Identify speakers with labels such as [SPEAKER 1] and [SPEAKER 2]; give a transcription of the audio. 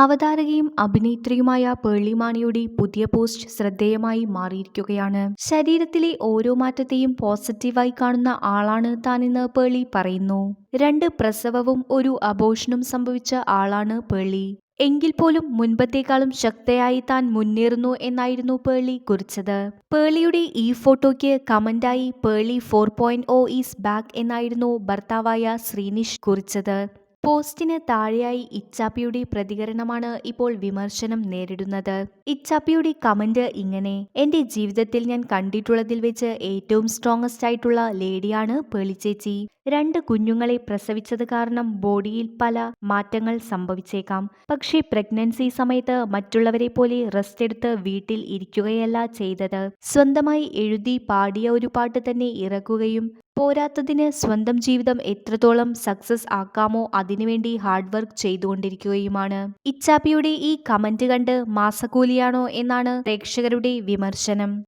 [SPEAKER 1] അവതാരകയും അഭിനേത്രിയുമായ പേർളി മാണിയുടെ പുതിയ പോസ്റ്റ് ശ്രദ്ധേയമായി മാറിയിരിക്കുകയാണ്. ശരീരത്തിലെ ഓരോ മാറ്റത്തെയും പോസിറ്റീവായി കാണുന്ന ആളാണ് താനെന്ന് പേർളി പറയുന്നു. രണ്ട് പ്രസവവും ഒരു അബോഷനും സംഭവിച്ച ആളാണ് പേർളി എങ്കിൽ പോലും മുൻപത്തേക്കാളും ശക്തയായി താൻ മുന്നേറുന്നു എന്നായിരുന്നു പേളി കുറിച്ചത്. പേളിയുടെ ഈ ഫോട്ടോയ്ക്ക് കമന്റായി Pearle four point O is back എന്നായിരുന്നു ഭർത്താവായ ശ്രീനിഷ് കുറിച്ചത്. പോസ്റ്റിന് താഴെയായി ഇച്ചാപ്പിയുടെ പ്രതികരണമാണ് ഇപ്പോൾ വിമർശനം നേരിടുന്നത്. ഇച്ചാപ്പിയുടെ കമന്റ് ഇങ്ങനെ എന്റെ ജീവിതത്തിൽ ഞാൻ കണ്ടിട്ടുള്ളതിൽ വെച്ച് ഏറ്റവും സ്ട്രോങ്സ്റ്റ് ആയിട്ടുള്ള ലേഡിയാണ് പേളിച്ചേച്ചി. രണ്ട് കുഞ്ഞുങ്ങളെ പ്രസവിച്ചത് കാരണം ബോഡിയിൽ പല മാറ്റങ്ങൾ സംഭവിച്ചേക്കാം. പക്ഷേ പ്രഗ്നൻസി സമയത്ത് മറ്റുള്ളവരെ പോലെ റെസ്റ്റ് എടുത്ത് വീട്ടിൽ ഇരിക്കുകയല്ല ചെയ്തത്. സ്വന്തമായി എഴുതി പാടിയ ഒരു പാട്ട് തന്നെ ഇറക്കുകയും പോരാത്തതിന് സ്വന്തം ജീവിതം എത്രത്തോളം സക്സസ് ആക്കാമോ അതിനുവേണ്ടി ഹാർഡ് വർക്ക് ചെയ്തുകൊണ്ടിരിക്കുകയുമാണ്. ഇച്ചാപ്പിയുടെ ഈ കമന്റ് കണ്ട് മാസക്കൂലിയാണോ എന്നാണ് പ്രേക്ഷകരുടെ വിമർശനം.